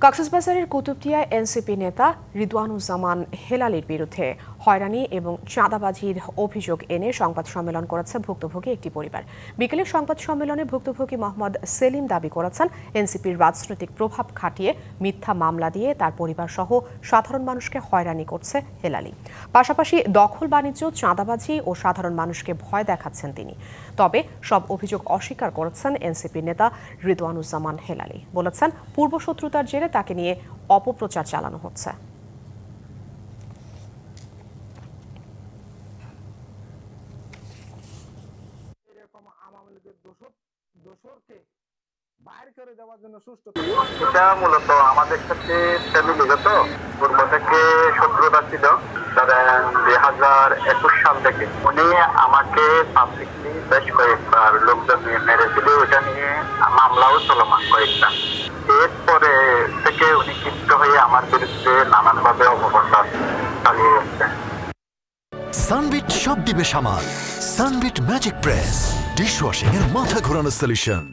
কক্সবাজারের কুতুবদিয়ায় এনসিপি নেতা রিদওয়ানুজ্জামান হেলালির বিরুদ্ধে। হয়রানি এবং চাঁদাবাজির অভিযোগ এনে সংবাদ সম্মেলন করেছে ভুক্তভোগী একটি পরিবার। বিকেলে সংবাদ সম্মেলনে ভুক্তভোগী মোহাম্মদ সেলিম দাবি করেছেন, এনসিপির রাজনৈতিক প্রভাব খাটিয়ে মিথ্যা মামলা দিয়ে তার পরিবার সহ সাধারণ মানুষকে হয়রানি করছে হেলালি। পাশাপাশি দখল, বাণিজ্য, চাঁদাবাজি ও সাধারণ মানুষকে ভয় দেখাচ্ছেন তিনি। তবে সব অভিযোগ অস্বীকার করেছেন এনসিপি নেতা রিদওয়ানুজ্জামান হেলালি। বলেছেন, পূর্বশত্রুতার জেরে তাকে নিয়ে অপপ্রচার চালানো হচ্ছে। আওয়ামী লীগের দোষর দোষরকে বাইর করে দেওয়ার জন্য সুষ্ঠু এটা মূলত আমাদের সাথে ফ্যামিলিগত পূর্ব থেকে শত্রুতা ছিল। ধরেন দুই হাজার একুশ সাল থেকে উনি আমাকে পাবলিকলি বেশ কয়েকবার লোকজন নিয়ে মেরেছিল। ওটা নিয়ে মামলাও চলমান কয়েকটা। এরপরে থেকে উনি ক্ষিপ্ত হয়ে আমার বিরুদ্ধে নানানভাবে অপপ্রচার চালিয়ে যাচ্ছেন। সানবিট সব দিবে সামাল। Sunbit magic press. ডিশওয়াশিং এর মাথা ঘোরানো সলিউশন